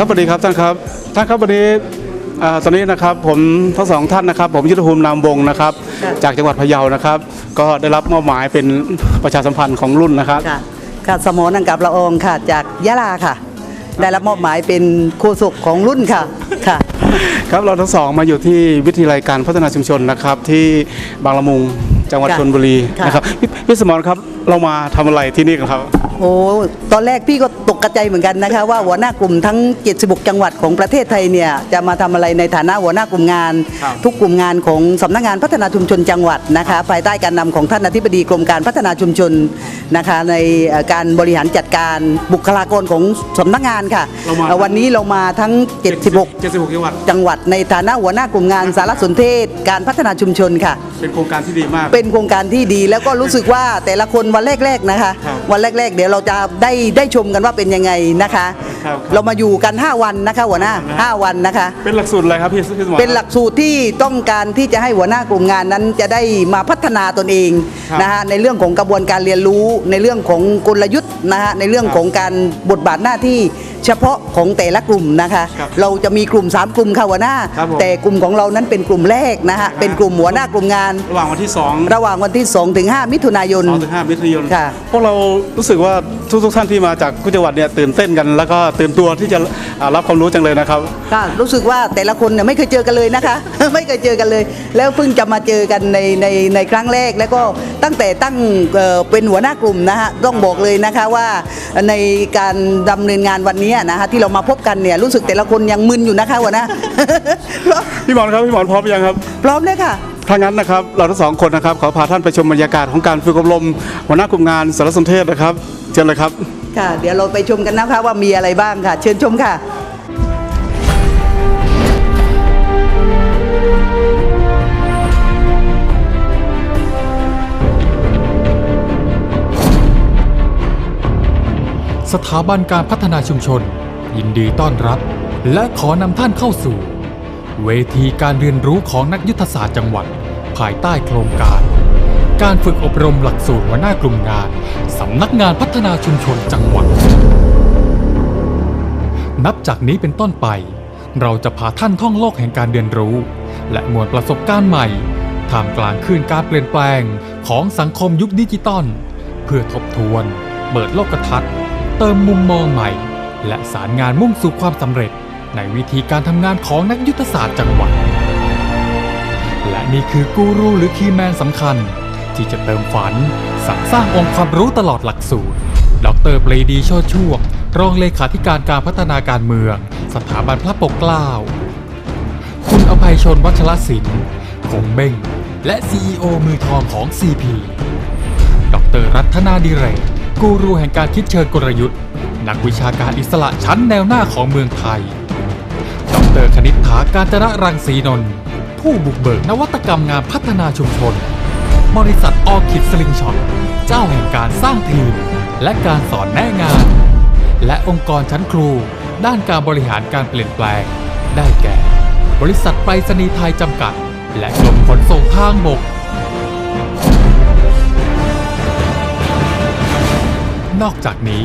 ครับสวัสดีครับท่านครับท่านครับวันนี้อ่าตอนนี้นะครับผมทั้งสองท่านนะครับ ผมยุทธภูมินามวงศ์นะครับ จากจังหวัดพะเยานะครับ ก็ได้รับมอบหมายเป็นประชาสัมพันธ์ของรุ่นนะครับค่ะค่ะสมอนังกับละอองค่ะ จากยะลาค่ะ ได้รับมอบหมายเป็นโฆษกของรุ่นค่ะค่ะครับเราทั้งสองมาอยู่ที่วิทยาลัยการพัฒนาชุมชนนะครับ ที่บางละมุงจังหวัดค่ะชลบุรีค่ะนะครับพี่พี่สมรครับเรามาทำอะไรที่นี่กันครับ โอ้ตอนแรกพี่ก็ตกกระใจเหมือนกันนะคะว่าหัวหน้ากลุ่มทั้ง 76 จังหวัดของประเทศไทยเนี่ยจะมาทำอะไรในฐานะหัวหน้ากลุ่มงานครับทุกกลุ่มงานของสำนักงานพัฒนาชุมชนจังหวัดนะคะ ภายใต้การนำของท่านอธิบดีกรมการพัฒนาชุมชนนะคะ ในเอ่อการบริหารจัดการบุคลากรของสำนักงานค่ะเรามาเอ่อวันนี้เรามาทั้ง 76 76 จังหวัดจังหวัด ในฐานะหัวหน้ากลุ่มงานสารสนเทศ การพัฒนาชุมชนค่ะ เป็นโครงการที่ดีมาก เป็นโครงการที่ดีแล้วก็รู้สึกว่าแต่ละคนวันแรกๆนะคะ ครับวันแรก ๆ เดี๋ยวเราจะได้ได้ชมกันว่าเป็นยังไงนะคะ ครับเรามาอยู่กัน 5 วันนะคะหัวหน้า5วันนะคะ เป็นหลักสูตรอะไรครับพี่พี่สมร เป็นหลักสูตรที่ต้องการที่จะให้หัวหน้ากลุ่มงานนั้นจะได้มาพัฒนาตนเองครับนะฮะในเรื่องของกระบวนการเรียนรู้ในเรื่องของกลยุทธ์นะฮะในเรื่องครับของการบทบาทหน้าที่ เฉพาะของแต่ละกลุ่มนะคะ ครับเราจะมีกลุ่ม 3 กลุ่มค่ะหัวหน้า ครับผม แต่กลุ่มของเรานั้นเป็นกลุ่มแรกนะฮะเป็นกลุ่มหัวหน้ากลุ่มงาน ระหว่างวันที่2องระหว่างวันที่2ถึง5มิถุนายนสองถึงห้ามิถุนายนค่ะ พวกเรารู้สึกว่า ทุกทุกๆท่านที่มาจากทุกจังหวัดเนี่ยตื่นเต้นกัน แล้วก็ตื่นตัวที่จะอ่ารับความรู้จังเลยนะครับ ค่ะรู้สึกว่าแต่ละคนเนี่ยไม่เคยเจอกันเลยนะคะ ไม่เคยเจอกันเลย แล้วเพิ่งจะมาเจอกันในในในครั้งแรกแล้วก็ตั้งแต่ตั้งเอ่อเป็นหัวหน้ากลุ่มนะฮะต้องบอกเลยนะคะว่าในการดำเนินงานวันนี้นะฮะที่เรามาพบกันเนี่ยรู้สึกแต่ละคนยังมึนอยู่นะคะหัวหน้า พี่หมอนครับพี่หมอนพร้อมหรือยังครับ พร้อมเลยค่ะ ถ้างั้นนะครับเราทั้งสองคนนะครับขอพาท่านไปชมบรรยากาศของการฝึกอบรมหัวหน้ากลุ่มงานสารสนเทศนะครับเชิญเลยครับ ค่ะ เดี๋ยวเราไปชมกันนะคะว่ามีอะไรบ้างค่ะ เชิญชมค่ะ สถาบันการพัฒนาชุมชน ยินดีต้อนรับ และขอนำท่านเข้าสู่ เวทีการเรียนรู้ของนักยุทธศาสตร์จังหวัด ภายใต้โครงการ การฝึกอบรมหลักสูตรหัวหน้ากลุ่มงาน สำนักงานพัฒนาชุมชนจังหวัด นับจากนี้เป็นต้นไป เราจะพาท่านท่องโลกแห่งการเรียนรู้ และมวลประสบการณ์ใหม่ท่ามกลางคลื่นการเปลี่ยนแปลงของสังคมยุคดิจิตอลเพื่อทบทวน เปิดโลกทัศน์ เติมมุมมองใหม่ และสารงานมุ่งสู่ความสำเร็จ ในวิธีการทำงานของนักยุทธศาสตร์จังหวัด และนี่คือกูรูหรือคีย์แมนสำคัญ ที่จะเติมฝันสรรสร้างองค์ความรู้ตลอดหลักสูตร ดรปรีดีชติช่วง รองเลขาธิการการพัฒนาการเมือง สถาบันพระปกเกล้า คุณอภัยชนวัชรศิลป์คงเบ้งและ CEO มือทองของ CP ดรรัตนาดิเรกกูรูแห่งการคิดเชิงกลยุทธ์ นักวิชาการอิสระชั้นแนวหน้าของเมืองไทย ดรคณิษฐาการจนะรังสีนนท์ ผู้บุกเบิกนวัตกรรมงานพัฒนาชุมชน บริษัทออคิดสลิงช็อตเจ้าแห่งการสร้างทีม และการสอนแนะงาน และองค์กรชั้นครู ด้านการบริหารการเปลี่ยนแปลง ได้แก่ บริษัทไปรษณีย์ไทยจำกัด และกรมขนส่งทางบกนอกจากนี้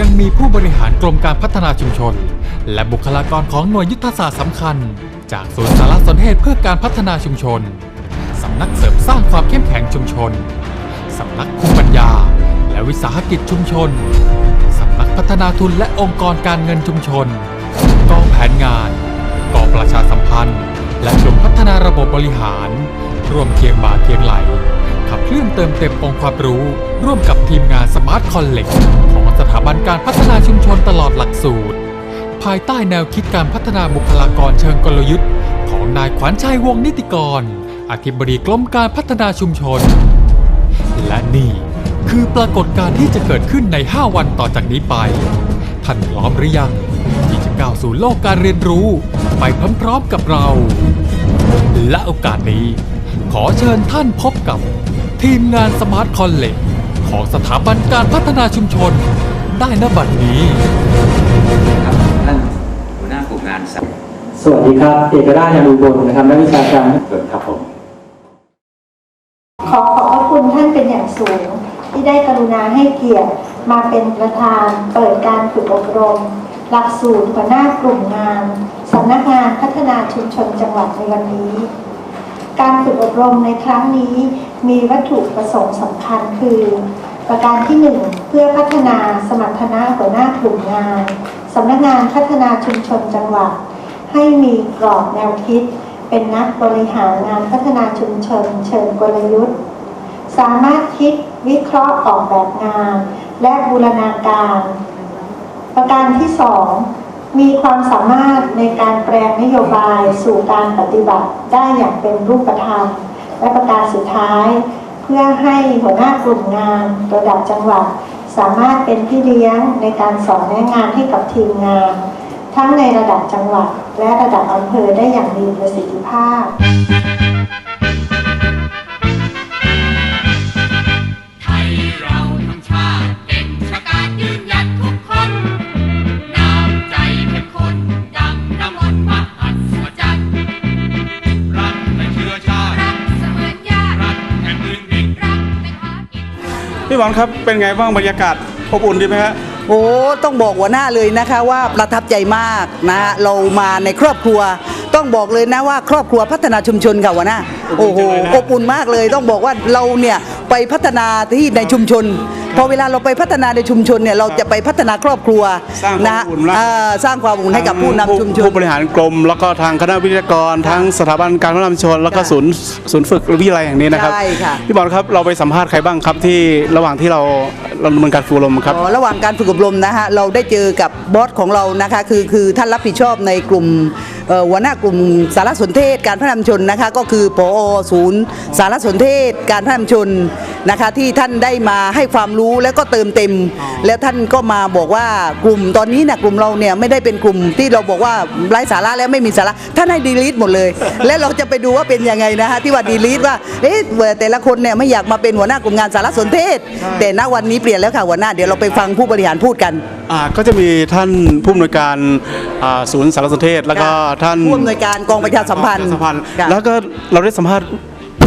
ยังมีผู้บริหารกรมการพัฒนาชุมชน และบุคลากรของหน่วยยุทธศาสตร์สำคัญ จากศูนย์สารสนเทศเพื่อการพัฒนาชุมชน สำนักเสริมสร้างความเข้มแข็งชุมชน สำนักคุมปัญญา และวิสาหกิจชุมชน สำนักพัฒนาทุนและองค์กรการเงินชุมชน กองแผนงานกองประชาสัมพันธ์ และกลุ่มพัฒนาระบบบริหาร ร่วมเคียงบ่าเคียงไหลขับเคลื่อนเติมเต็มองค์ความรู้ ร่วมกับทีมงานสมาร์ทคอนเล็กของสถาบันการพัฒนาชุมชนตลอดหลักสูตร ภายใต้แนวคิดการพัฒนาบุคลากรเชิงกลยุทธ์ ของนายขวัญชัยวงนิติกร อธิบดีกรมการพัฒนาชุมชน และนี่คือปรากฏการณ์ที่จะเกิดขึ้นใน 5 วันต่อจากนี้ไป ท่านพร้อมหรือยัง ที่จะก้าวสู่โลกการเรียนรู้ ไปพร้อมๆกับเรา และโอกาสนี้ ขอเชิญท่านพบกับ ทีมงานสมาร์ทคอนเล็กของสถาบันการพัฒนาชุมชน ได้ณบัดนี้ครับท่าน สวัสดีครับ เอกราชยานุบลนะครับนักวิชาการเกิดครับผมขอขอบพระคุณท่านเป็นอย่างสูง ที่ได้กรุณาให้เกียรติมาเป็นประธาน เปิดการฝึกอบรม หลักสูตรหัวหน้ากลุ่มงานสำนักงานพัฒนาชุมชนจังหวัดในวันนี้ การฝึกอบรมในครั้งนี้มีวัตถุประสงค์สำคัญคือ ประการที่ 1 เพื่อพัฒนาสมรรถนะหัวหน้ากลุ่มงานสำนักงานพัฒนาชุมชนจังหวัด ให้มีกรอบแนวคิด เป็นนักบริหารงานพัฒนาชุมชน เชิงกลยุทธ์ สามารถคิดวิเคราะห์ออกแบบงาน และบูรณาการ ประการที่สองมีความสามารถในการแปลงนโยบายสู่การปฏิบัติได้อย่างเป็นรูปธรรม และประการสุดท้าย เพื่อให้หัวหน้ากลุ่มงานระดับจังหวัด สามารถเป็นพี่เลี้ยงในการสอนแนะงานให้กับทีมงาน ทั้งในระดับจังหวัดและระดับอำเภอได้อย่างมีประสิทธิภาพ ไทยเราทั้งชาติเก่งชะกาจยืนหยัดทุกคน น้ำใจเข้มข้นดังน้ำมนต์มหัศจรรย์รักในเชื้อชาติ รักเสมือนญาติรักแผ่นพื้นดิน รักเป็นหากินพี่หวานครับเป็นไงบ้างบรรยากาศอบอุ่นดีไหมฮะ โอ้ต้องบอกหัวหน้าเลยนะคะว่าประทับใจมากนะฮะเรามาในครอบครัว ต้องบอกเลยนะว่าครอบครัวพัฒนาชุมชนค่ะหัวหน้าอบอุ่โอ้นโหจังเลยนะอบอุ่นมากเลยต้องบอกว่าเราเนี่ยไปพัฒนาที่ในชุมชน พอเวลาเราไปพัฒนาในชุมชนเนี่ยเราจะไปพัฒนาครอบครัวสร้างความนะอบอุ่นนะเอ่อสร้างความอบอุ่นให้กับผู้นำชุมชน ผู้บริหารกรม แล้วก็ทางคณะวิทยากร ทั้งสถาบันการพัฒนาชุมชน แล้วก็ค่ะศูนย์ศูนย์ฝึกวิทยาลัยแห่งนี้นะครับ ใช่ค่ะ พี่บอลครับเราไปสัมภาษณ์ใครบ้างครับที่ระหว่างที่เราเราดำเนินการฝึกอบรมครับ อ๋อระหว่างการฝึกอบรมนะฮะเราได้เจอกับบอสของเรานะคะคือคือท่านรับผิดชอบในกลุ่มเอ่อหัวหน้ากลุ่มสารสนเทศการพัฒนาชุมชนนะคะก็คือปอศูนย์สารสนเทศการพัฒนาชุมชน นะคะที่ท่านได้มาให้ความรู้แล้วก็เติมเต็ม แล้วท่านก็มาบอกว่ากลุ่มตอนนี้นะกลุ่มเราเนี่ยไม่ได้เป็นกลุ่มที่เราบอกว่าไร้สาระแล้วไม่มีสาระท่านให้ดีลีทหมดเลย และเราจะไปดูว่าเป็นยังไงนะฮะที่ว่าดีลีทว่าเอ๊ะแต่ละคนเนี่ยไม่อยากมาเป็นหัวหน้ากลุ่มงานสารสนเทศ แต่ณวันนี้เปลี่ยนแล้วค่ะหัวหน้าเดี๋ยวเราไปฟังผู้บริหารพูดกันอ่าก็จะมีท่านผู้อำนวยการอ่าศูนย์สารสนเทศ แล้วก็ท่านผู้อำนวยการกองประชาสัมพันธ์กองประชาสัมพันธ์ค่ะแล้วก็เราได้สัมภาษณ์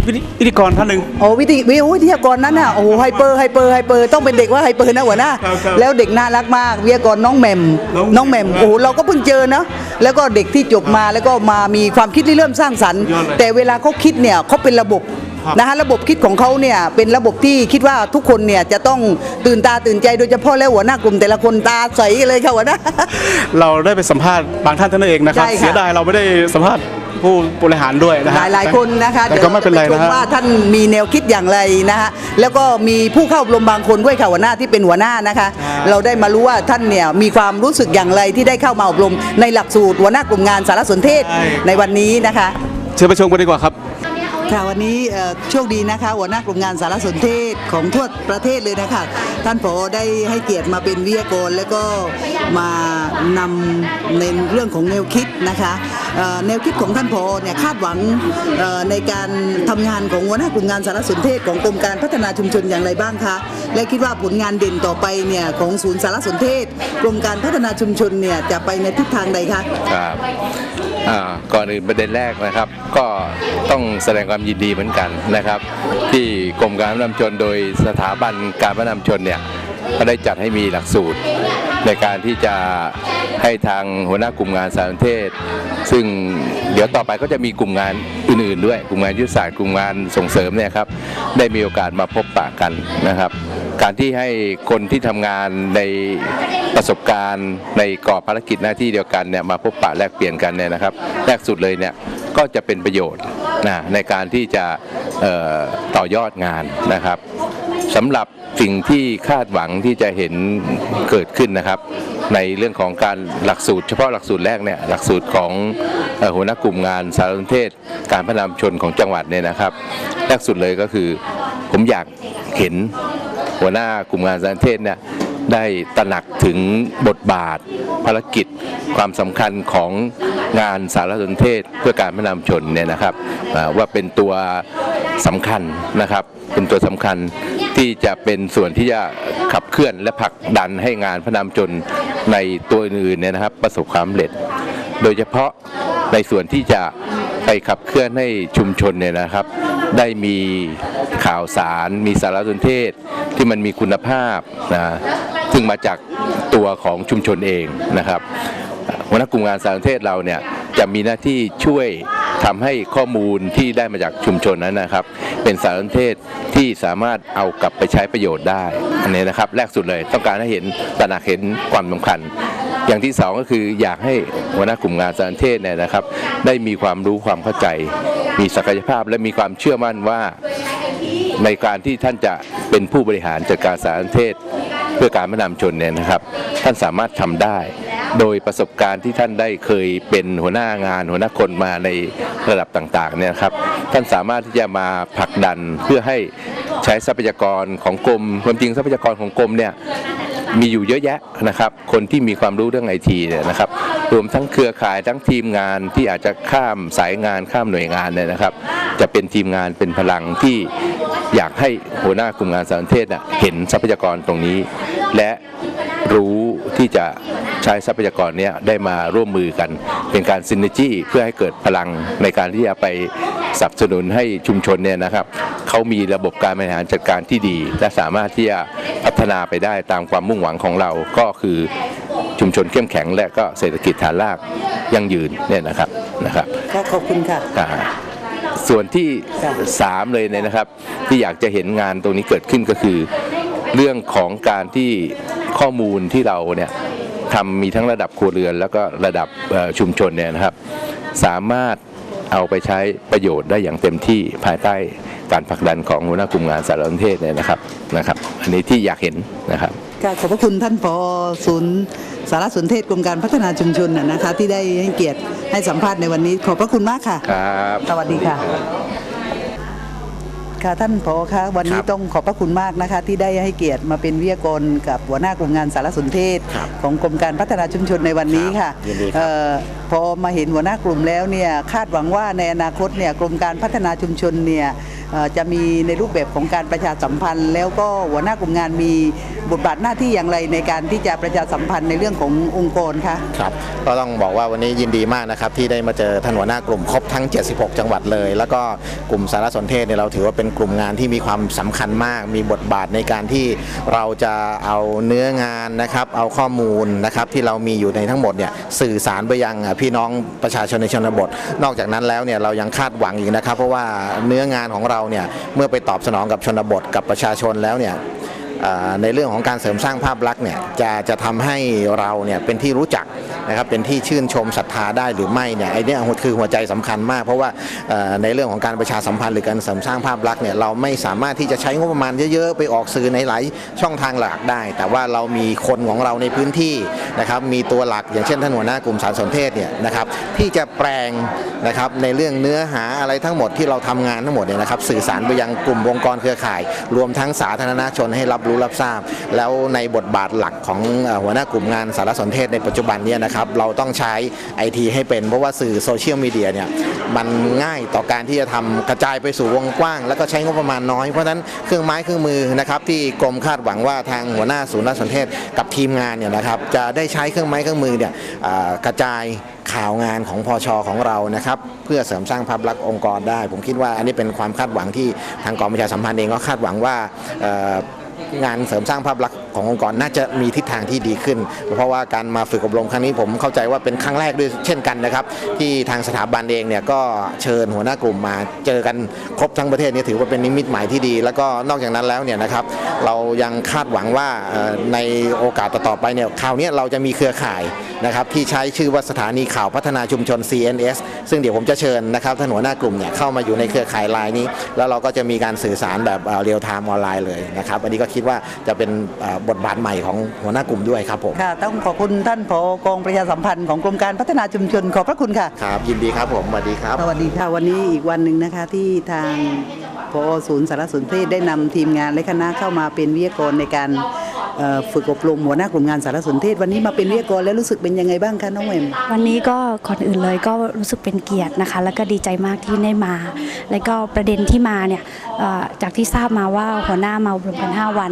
พิธีพิธีกรท่านหนึ่ง โอ้วิธีวิวิทยากรนั้นน่ะโอ้โหไฮเปอร์ไฮเปอร์ไฮเปอร์ต้องเป็นเด็กว่าไฮเปอร์นะหัวหน้าครับครับแล้วเด็กน่ารักมากวิทยากรน้องแหม่มน้น้อองงแหแหม่ม่มมโอ้โหเราก็เพิ่งเจอเนาะแล้วก็เด็กที่จบมาแล้วก็มามีความคิดที่เริ่มสร้างสรรค์ ยอดเลยแต่เวลาเขาคิดเนี่ยเขาเป็นระบบครับ นะฮะระบบคิดของเขาเนี่ยเป็นระบบที่คิดว่าทุกคนเนี่ยจะต้องตื่นตาตื่นใจโดยเฉพาะแล้วหัวหน้ากลุ่มแต่ละคนตาใสเลยค่ะหัวหน้า เราได้ไปสัมภาษณ์บางท่านเท่านั้นเองนะครับ ใช่ค่ะ เสียดายเราไม่ได้สัมภาษณ์ ผู้บริหารด้วยนะหฮะลายหลาย ๆ คนนะคะแต่ก็ไม่เป็นไรดี๋ยวนะจชฮะว่าท่านมีแนวคิดอย่างไรนะฮะแล้วก็มีผู้เข้าอบรมบางคนด้วยค่ะหัวหน้าที่เป็นหัวหน้านะคะ เราได้มารู้ว่าท่านเนี่ยมีความรู้สึกอย่างไรที่ได้เข้ามาอบรมในหลักสูตรหัวหน้ากลุ่มงานสารสนเทศในวันนี้นะคะ เชิญไปชมกันดีกว่าครับ ค่ะวันนี้โชคดีนะคะ หัวหน้ากลุ่มงานสารสนเทศของทั่วประเทศเลยนะคะ ท่านผอได้ให้เกียรติมาเป็นวิทยากรแล้วก็มานำในเรื่องของแนวคิดนะคะแนวคิดของท่านผอเนี่ยคาดหวังในการทำงานของหัวหน้ากลุ่มงานสารสนเทศของกรมการพัฒนาชุมชนอย่างไรบ้างคะและคิดว่าผลงานเด่นต่อไปเนี่ยของศูนย์สารสนเทศ กรมการพัฒนาชุมชนเนี่ยจะไปในทิศทางใดคะครับ ก่อนอื่นประเด็นแรกนะครับ ก็ต้องแสดงความยินดีเหมือนกันนะครับ ที่กรมการพัฒนาชนโดยสถาบันการพัฒนาชุมชนเนี่ยก็ได้จัดให้มีหลักสูตร ในการที่จะให้ทางหัวหน้ากลุ่มงานสารสนเทศ ซึ่งเดี๋ยวต่อไปก็จะมีกลุ่มงานอื่นๆด้วย กลุ่มงานยุทธศาสตร์กลุ่มงานส่งเสริมเนี่ยครับได้มีโอกาสมาพบปะกันนะครับ การที่ให้คนที่ทำงานในประสบการณ์ ในกรอบภารกิจหน้าที่เดียวกันเนี่ยมาพบปะแลกเปลี่ยนกันเนี่ยนะครับ แรกสุดเลยเนี่ยก็จะเป็นประโยชน์นะในการที่จะต่อยอดงานนะครับสำหรับสิ่งที่คาดหวังที่จะเห็นเกิดขึ้นนะครับ ในเรื่องของการหลักสูตร เฉพาะหลักสูตรแรกเนี่ยหลักสูตรของออหัวหน้ากลุ่มงานสารสนเทศ การพัฒนาชนของจังหวัดเนี่ยนะครับ แรกสุดเลยก็คือผมอยากเห็น หัวหน้ากลุ่มงานสารเทศเนี่ยได้ตระหนักถึงบทบาท ภารกิจ ความสำคัญของงานสารสนเทศเพื่อการพัฒนาชนเนี่ยนะครับว่าเป็นตัวสำคัญนะครับ เป็นตัวสำคัญที่จะเป็นส่วนที่จะขับเคลื่อนและผลักดันให้งานพัฒนาชนในตัวอื่นเนี่ยนะครับ ประสบความสำเร็จ โดยเฉพาะในส่วนที่จะไปขับเคลื่อนให้ชุมชนเนี่ยนะครับ ได้มีข่าวสารมีสารสนเทศที่มันมีคุณภาพนะซึ่งมาจากตัวของชุมชนเองนะครับหัวหน้ากลุ่มงานสารสนเทศเราเนี่ยจะมีหน้าที่ช่วยทำให้ข้อมูลที่ได้มาจากชุมชนนั้นนะครับ เป็นสารสนเทศที่สามารถเอากลับไปใช้ประโยชน์ได้อันนี้นะครับ แรกสุดเลยต้องการให้เห็นตระหนักเห็นความสำคัญ อย่างที่สองก็คืออยากให้หัวหน้ากลุ่มงานสารเทศเนี่ยนะครับ ได้มีความรู้ความเข้าใจ มีศักยภาพและมีความเชื่อมั่นว่าในการที่ท่านจะเป็นผู้บริหารจัดการสารเทศ เพื่อการพัฒนาชนเนี่ยนะครับ ท่านสามารถทำได้ โดยประสบการณ์ที่ท่านได้เคยเป็นหัวหน้างาน หัวหน้าคนมาในระดับต่างๆเนี่ยครับ ท่านสามารถที่จะมาผลักดันเพื่อให้ใช้ทรัพยากรของกรมความจริงทรัพยากรของกรมเนี่ย มีอยู่เยอะแยะนะครับ คนที่มีความรู้เรื่องไอทีเนี่ยนะครับ รวมทั้งเครือข่ายทั้งทีมงานที่อาจจะข้ามสายงานข้ามหน่วยงานเนี่ยนะครับ จะเป็นทีมงานเป็นพลังที่อยากให้หัวหน้ากลุ่มงานสารสนเทศนะเห็นทรัพยากรตรงนี้ และรู้ที่จะใช้ทรัพยากรนี้ได้มาร่วมมือกัน เป็นการซินเนจี้เพื่อให้เกิดพลังในการที่จะไป สนับสนุนให้ชุมชนเนี่ยนะครับเขามีระบบการบริหารจัดการที่ดี และสามารถที่จะพัฒนาไปได้ตามความมุ่งหวังของเราก็คือชุมชนเข้มแข็งและก็เศรษฐกิจฐานรากยั่งยืนเนี่ยนะครับนะครับก็ขอบคุณค่ะอ่าส่วนที่ค่ะสามเลยเนี่ยนะครับ ที่อยากจะเห็นงานตรงนี้เกิดขึ้นก็คือ เรื่องของการที่ข้อมูลที่เราเนี่ยทำมีทั้งระดับครัวเรือน แล้วก็ระดับเอ่อชุมชนเนี่ยนะครับ สามารถ เอาไปใช้ประโยชน์ได้อย่างเต็มที่ภายใต้การผลักดันของหัวหน้ากลุ่มงานสารสนเทศเนี่ยนะครับนะครับ อันนี้ที่อยากเห็นนะครับค่ะขอบพระคุณท่านผอศูนย์สารสนเทศกรมการพัฒนาชุมชนน่ะนะคะ ที่ได้ให้เกียรติให้สัมภาษณ์ในวันนี้ ขอบพระคุณมากค่ะครับสวัสดีค่ะ ค่ะท่านผอคะวันนี้ต้องขอบพระคุณมากนะคะ ที่ได้ให้เกียรติมาเป็นวิทยากรกับหัวหน้ากลุ่มงานสารสนเทศ ของกรมการพัฒนาชุมชนในวันนี้ค่ะเอ่อพอมาเห็นหัวหน้ากลุ่มแล้วเนี่ยคาดหวังว่าในอนาคตเนี่ยกรมการพัฒนาชุมชนเนี่ยเอ่อจะมีในรูปแบบของการประชาสัมพันธ์ แล้วก็หัวหน้ากลุ่มงานมี บทบาทหน้าที่อย่างไรในการที่จะประชาสัมพันธ์ในเรื่องขององค์กรคะครับก็ต้องบอกว่าวันนี้ยินดีมากนะครับที่ได้มาเจอท่านหัวหน้ากลุ่มครบทั้ง 76 จังหวัดเลย แล้วก็กลุ่มสารสนเทศเนี่ยเราถือว่าเป็นกลุ่มงานที่มีความสำคัญมาก มีบทบาทในการที่เราจะเอาเนื้องานนะครับเอาข้อมูลนะครับที่เรามีอยู่ในทั้งหมดเนี่ยสื่อสารไปยังพี่น้องประชาชนในชนบท นอกจากนั้นแล้วเนี่ยเรายังคาดหวังอีกนะครับ เพราะว่าเนื้องานของเราเนี่ยเมื่อไปตอบสนองกับชนบทกับประชาชนแล้วเนี่ย ในเรื่องของการเสริมสร้างภาพลักษณ์เนี่ยจะจะทำให้เราเนี่ยเป็นที่รู้จักนะครับเป็นที่ชื่นชมศรัทธาได้หรือไม่เนี่ยไอ้นี่คือหัวใจสำคัญมาก เพราะว่าในเรื่องของการประชาสัมพันธ์หรือการเสริมสร้างภาพลักษณ์เนี่ยเราไม่สามารถที่จะใช้งบประมาณเยอะๆไปออกสื่อในหลายช่องทางหลักได้ แต่ว่าเรามีคนของเราในพื้นที่นะครับมีตัวหลักอย่างเช่นท่านหัวหน้ากลุ่มสารสนเทศเนี่ยนะครับที่จะแปลงนะครับในเรื่องเนื้อหาอะไรทั้งหมดที่เราทำงานทั้งหมดเนี่ยนะครับสื่อสารไปยังกลุ่มองค์กรเครือข่าย รวมทั้งสาธารณชนให้รับรู้รับทราบ แล้วในบทบาทหลักของหัวหน้ากลุ่มงานสารสนเทศในปัจจุบันเนี้นะครับเราต้องใช้ไอทีให้เป็นเพราะว่าสื่อโซเชียลมีเดียเนี่ยมันง่ายต่อการที่จะทำกระจายไปสู่วงกว้าง แล้วก็ใช้งบประมาณน้อย เพราะฉะนั้นเครื่องไม้เครื่องมือนะครับที่กรมคาดหวังว่าทางหัวหน้าศูนย์สารสนเทศกับทีมงานเนี่ยนะครับจะได้ใช้เครื่องไม้เครื่องมือเนี่ยกระจายข่าวงานของพอชของเรานะครับเพื่อเสริมสร้างภาพลักษณ์องค์กรได้ ผมคิดว่าอันนี้เป็นความคาดหวังที่ทางกองประชาสัมพันธ์เองก็คาดหวังว่า งานเสริมสร้างภาพลักษณ์ ขององค์กรน่าจะมีทิศทางที่ดีขึ้น เพราะว่าการมาฝึกอบรมครั้งนี้ผมเข้าใจว่าเป็นครั้งแรกด้วยเช่นกันนะครับ ที่ทางสถาบันเองเนี่ยก็เชิญหัวหน้ากลุ่มมาเจอกันครบทั้งประเทศนี่ถือว่าเป็นนิมิตหมายที่ดี แล้วก็นอกจากนั้นแล้วเนี่ยนะครับเรายังคาดหวังว่าในโอกาสต่อๆไปเนี่ยคราวนี้เราจะมีเครือข่ายนะครับที่ใช้ชื่อว่าสถานีข่าวพัฒนาชุมชน CNS ซึ่งเดี๋ยวผมจะเชิญนะครับท่านหัวหน้ากลุ่มเนี่ยเข้ามาอยู่ในเครือข่ายไลน์นี้ แล้วเราก็จะมีการสื่อสารแบบเรียลไทม์ออนไลน์เลยนะครับอันนี้ก็คิดว่าจะเป็นบทบาทใหม่ของหัวหน้ากลุ่มด้วยครับผมค่ะ ต้องขอบคุณท่านผอกองประชาสัมพันธ์ของกรมการพัฒนาชุมชนขอบพระคุณค่ะ ครับยินดีครับผมสวัสดีครับ สวัสดีค่ะวันนี้อีกวันหนึ่งนะคะที่ทางพอศูนย์สารสนเทศได้นำทีมงานและคณะเข้ามาเป็นวิทยากรในการเอ่อ ฝึกอบรมหัวหน้ากลุ่มงานสารสนเทศ วันนี้มาเป็นวิทยากรแล้วรู้สึกเป็นยังไงบ้างคะน้องแหม่มวันนี้ก็ก่อนอื่นเลยก็รู้สึกเป็นเกียรตินะคะ แล้วก็ดีใจมากที่ได้มา แล้วก็ประเด็นที่มาเนี่ยเอ่อจากที่ทราบมาว่าหัวหน้ามาอบรมกัน 5 วัน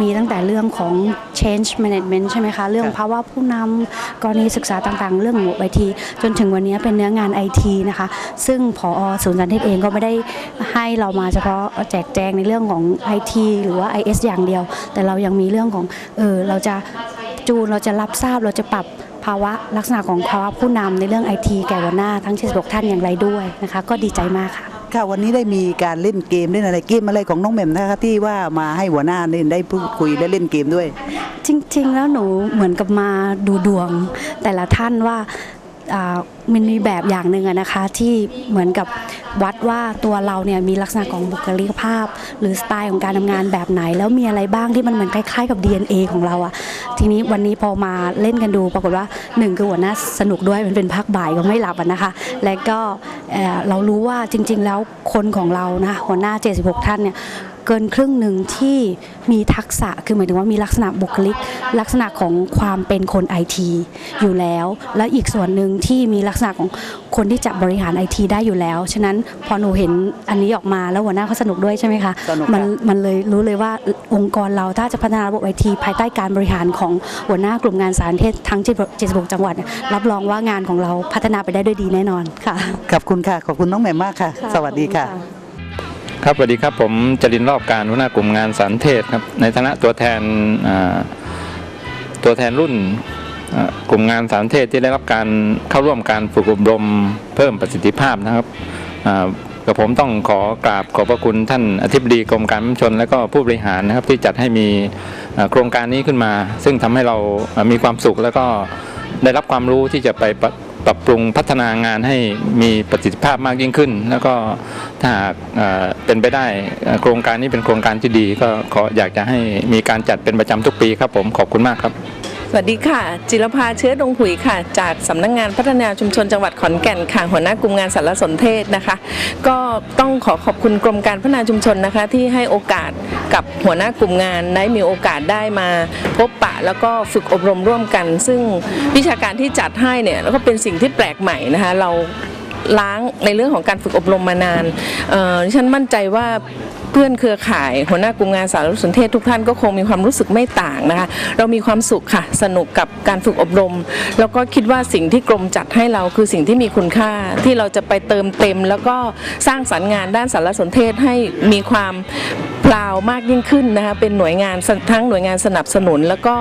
มีตั้งแต่เรื่องของ change management ใช่ไหมคะ เรื่องภาวะผู้นำกรณีศึกษาต่างๆ เรื่องของไอทีจนถึงวันนี้เป็นเนื้องานไอทีนะคะ ซึ่งผอศูนย์สันเทศเองก็ไม่ได้ให้เรามาเฉพาะแจกแจงในเรื่องของ IT หรือว่า IS อย่างเดียว แต่เรายังมีเรื่องของเออเราจะจูนเราจะรับทราบเราจะปรับภาวะลักษณะของภาวะผู้นำในเรื่องไอทีแก่หัวหน้าทั้ง 76 ท่านอย่างไรด้วยนะคะ ก็ดีใจมากค่ะค่ะวันนี้ได้มีการเล่นเกมเล่นอะไรเกมอะไรของน้องแหม่มนะคะที่ว่ามาให้หัวหน้าเล่นได้พูดคุยและเล่นเกมด้วย จริง ๆ แล้วหนูเหมือนกับมาดูดวง แต่ละท่านว่าอ่า มันมีแบบอย่างหนึ่งนะคะที่เหมือนกับวัดว่าตัวเราเนี่ยมีลักษณะของบุคลิกภาพ หรือสไตล์ของการทำงานแบบไหน แล้วมีอะไรบ้างที่มันเหมือนคล้ายๆกับ DNA ของเราอะทีนี้วันนี้พอมาเล่นกันดู ปรากฏว่าหนึ่งคือหัวหน้าสนุกด้วยมันเป็นภาคบ่ายก็ไม่หลับนะคะ และก็เอ่อเรารู้ว่าจริง ๆ แล้วคนของเรานะหัวหน้า 76 ท่านเนี่ย เกินครึ่งหนึ่งที่มีทักษะคือหมายถึงว่ามีลักษณะบุคลิก ลักษณะของความเป็นคนไอทีอยู่แล้ว และอีกส่วนหนึ่งที่มีลักษณะของคนที่จะบริหารไอทีได้อยู่แล้ว ฉะนั้นพอหนูเห็นอันนี้ออกมาแล้วหัวหน้าเขาสนุกด้วยใช่ไหมคะสนุกมันค่ะมันเลยรู้เลยว่าองค์กรเราถ้าจะพัฒนาระบบไอทีภายใต้การบริหารของหัวหน้ากลุ่มงานสารเทศทั้ง76จังหวัดเนี่ยรับรองว่างานของเราพัฒนาไปได้ด้วยดีแน่นอนค่ะขอบคุณค่ะ ขอบคุณน้องแหม่มมากค่ะ สวัสดีค่ะ ครับสวัสดีครับผมจรินรอบการหัวหน้ากลุ่มงานสันเทศครับในฐานะตัวแทนตัวแทนรุ่นกลุ่มงานสันเทศที่ได้รับการเข้าร่วมการฝึกอบรมเพิ่มประสิทธิภาพนะครับกับผมต้องขอกราบขอบพระคุณท่านอธิบดีกรมการขนและก็ผู้บริหารนะครับที่จัดให้มีโครงการนี้ขึ้นมา ซึ่งทำให้เราอ่ามีความสุขแล้วก็ได้รับความรู้ที่จะไป ปรับปรุงพัฒนางานให้มีประสิทธิภาพมากยิ่งขึ้น แล้วก็ถ้าหากเป็นไปได้โครงการนี้เป็นโครงการที่ดี ก็ขออยากจะให้มีการจัดเป็นประจำทุกปีครับผมขอบคุณมากครับ วัสดีค่ะ จิรภาเชื้อดงผุยค่ะ จากสำนักงานพัฒนาชุมชนจังหวัดขอนแก่นค่ะ หัวหน้ากลุ่มงานสารสนเทศนะคะ ก็ต้องขอขอบคุณกรมการพัฒนาชุมชนนะคะ ที่ให้โอกาสกับหัวหน้ากลุ่มงานได้มีโอกาสได้มาพบปะแล้วก็ฝึกอบรมร่วมกัน ซึ่งวิชาการที่จัดให้เนี่ยแล้วก็เป็นสิ่งที่แปลกใหม่นะคะ เราล้างในเรื่องของการฝึกอบรมมานานดิฉันมั่นใจว่า เพื่อนเครือข่าย หัวหน้ากลุ่มงานสารสนเทศทุกท่านก็คงมีความรู้สึกไม่ต่างนะคะ เรามีความสุขค่ะ สนุกกับการฝึกอบรม แล้วก็คิดว่าสิ่งที่กรมจัดให้เราคือสิ่งที่มีคุณค่าที่เราจะไปเติมเต็ม แล้วก็สร้างสรรค์งานด้านสารสนเทศให้มีความพลาวมากยิ่งขึ้นนะคะเป็นหน่วยงานทั้งหน่วยงานสนับสนุน แล้วก็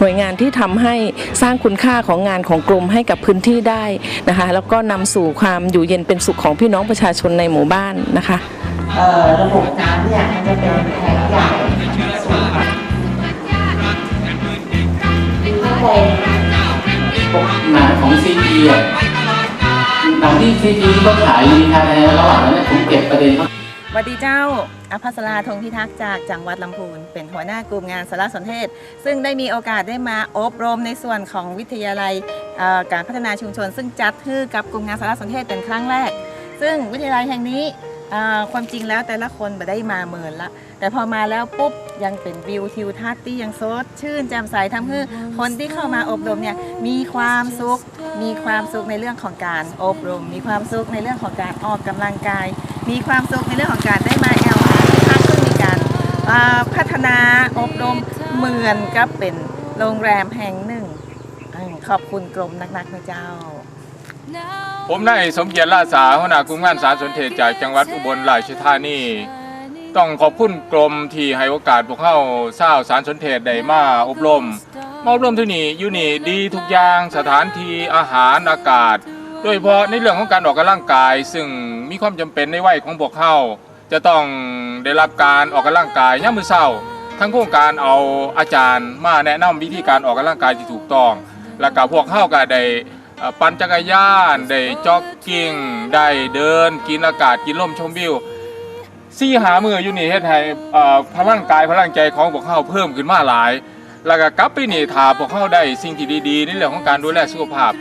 หน่วยงานที่ทำให้สร้างคุณค่าของงานของกรมให้กับพื้นที่ได้นะคะ แล้วก็นำสู่ความอยู่เย็นเป็นสุขของพี่น้องประชาชนในหมู่บ้านนะคะ ระบบน้ำเนี่ยมันจะเป็นแผงใหญ่สูงหนังของซีจีอะหนังที่ซีจีก็ขายมีทางในระหว่างนั้นผมเก็บประเด็นสวัสดีเจ้าอภัสราธงพิทักษ์จากจังหวัดลำพูน เป็นหัวหน้ากลุ่มงานสารสนเทศ ซึ่งได้มีโอกาสได้มาอบรมในส่วนของวิทยาลัยเอ่อการพัฒนาชุมชน ซึ่งจัดขึ้นกับกลุ่มงานสารสนเทศเป็นครั้งแรก ซึ่งวิทยาลัยแห่งนี้เอ่อความจริงแล้วแต่ละคนไม่ได้มาเมินละ แต่พอมาแล้วปุ๊บยังเป็นวิวทิวทัศน์ที่ยังสดชื่นแจ่มใสทำให้คนที่เข้ามาอบรมเนี่ยมีความสุข มีความสุขในเรื่องของการอบรม มีความสุขในเรื่องของการออกกำลังกาย มีความสุขในเรื่องของการได้มาแอลอาร์ที่ภาคซึ่งมีการพัฒนาอบรมเหมือนกับเป็นโรงแรมแห่งหนึ่ง ขอบคุณกรมนักๆนะเจ้า ผมนายสมเกียรติลาสาหัวหน้ากลุ่มงานสารสนเทศจากจังหวัดอุบลราชธานีต้องขอบคุณกรมที่ให้โอกาสพวกเข้าเศร้าสารสนเทศได้มาอบรมมาอบรมที่นี่อยู่นี่ดีทุกอย่างสถานที่อาหารอากาศ โดยเฉพาะในเรื่องของการออกกำลังกาย ซึ่งมีความจำเป็นในวัยของพวกเข้าจะต้องได้รับการออกกำลังกายย่ามมือเศร้าทั้งโครงการเอาอาจารย์มาแนะนำวิธีการออกกำลังกายที่ถูกต้อง แล้วก็พวกเข้าก็ได้ ปั่นจักรยานได้จ็อกกิ้งได้เดิน กินอากาศกินลมชมวิวซี่หามืออยู่นี่เฮ็ดให้เอ่อพลังกายพลังใจของพวกเขาเพิ่มขึ้นมาหลาย แล้วก็กลับไปนี่ถาพวกเขาได้สิ่งที่ดีๆในเรื่องของการดูแลสุขภาพ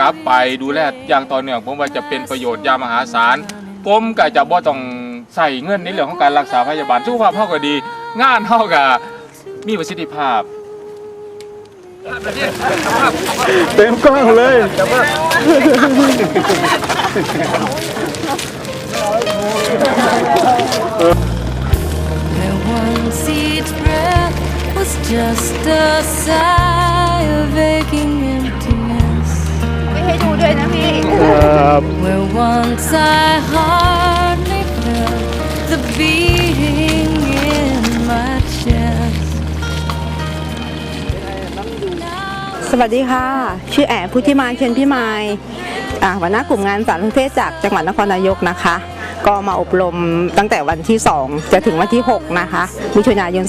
กลับไปดูแลอย่างต่อเนื่องผมว่าจะเป็นประโยชน์ยามหาศาลกรมก็จะบ่ต้องใส่เงินในเรื่องของการรักษาพยาบาลสุขภาพเฮาก็ดี งานเฮาก็มีประสิทธิภาพ เต็มกล้องเลย Where once each breath was just a sigh of aching emptiness. ไม่ให้ดูด้วยนะพี่ Where once I hardly felt the beating สวัสดีค่ะ ชื่อแอบพุทธิมาเชนพิมายอ่หัวหน้ากลุ่มงานสารสนเทศจากจังหวัดนครนายกนะคะ ก็มาอบรมตั้งแต่วันที่ 2 จะถึงวันที่ 6 นะคะมิถุนายน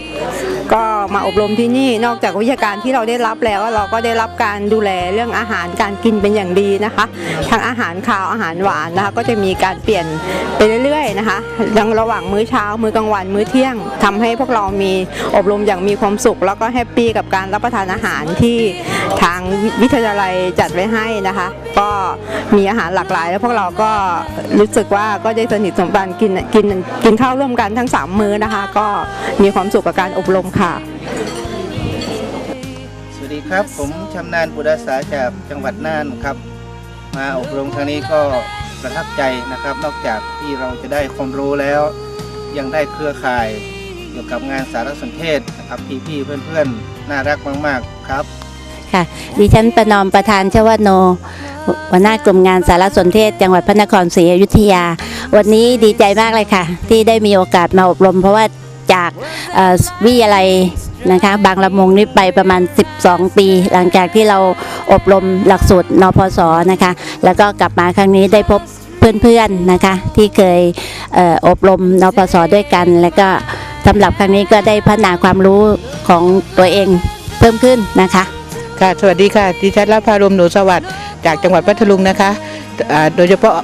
2017 ก็มาอบรมที่นี่นอกจากวิชาการที่เราได้รับแล้ว เราก็ได้รับการดูแลเรื่องอาหารการกินเป็นอย่างดีนะคะทั้งอาหารคาวอาหารหวานนะคะก็จะมีการเปลี่ยนไปเรื่อยๆนะคะทั้งระหว่างมื้อเช้า มื้อกลางวัน มื้อเที่ยงทำให้พวกเรามีอบรมอย่างมีความสุข แล้วก็แฮปปี้กับการรับประทานอาหารที่ทางวิทยาลัยจัดไว้ให้นะคะ ก็มีอาหารหลากหลาย แล้วพวกเราก็รู้สึกว่าก็ได้สนิทสนมบันกินกินกินข้าวร่วมกันทั้ง 3 มื้อนะคะ ก็มีความสุขกับการอบรมค่ะ สวัสดีครับ ผมชำนาญบุรษาจากจังหวัดน่านครับ มาอบรมครั้งนี้ก็ประทับใจนะครับ นอกจากที่เราจะได้ความรู้แล้ว ยังได้เครือข่ายเกี่ยวกับงานสารสนเทศนะครับพี่ๆเพื่อนๆ น่ารักมาก ๆ ครับ ค่ะดิฉันประนอมประธานชวโน หัวหน้ากลุ่มงานสารสนเทศ จังหวัดพระนครศรีอยุธยา วันนี้ดีใจมากเลยค่ะ ที่ได้มีโอกาสมาอบรม เพราะว่าจากเอ่อวิทยาลัยนะคะบางละมุงนี่ไปประมาณ 12 ปี หลังจากที่เราอบรมหลักสูตรนพศนะคะ แล้วก็กลับมาครั้งนี้ได้พบเพื่อนๆนะคะที่เคยเออบรมนพศด้วยกัน แล้วก็สำหรับครั้งนี้ก็ได้พัฒนาความรู้ของตัวเองเพิ่มขึ้นนะคะ ค่ะ สวัสดีค่ะดิฉันรับพารมหนูสวัสดิ์ จากจังหวัดพัทลุงนะคะโดยเฉพาะ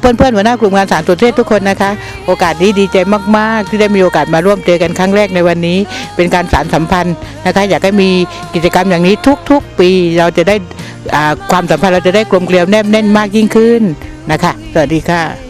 เพื่อนเพื่อนๆหัวหน้ากลุ่มงานสารสนเทศทุกคนนะคะ โอกาสนี้ดีใจมากๆ ที่ได้มีโอกาสมาร่วมเจอกันครั้งแรกในวันนี้ เป็นการสารสัมพันธ์นะคะ อยากให้มีกิจกรรมอย่างนี้ทุกๆ ปีเราจะได้ความสัมพันธ์เราจะได้กลมเกลียวแนบแน่นมากยิ่งขึ้นนะคะ สวัสดีค่ะ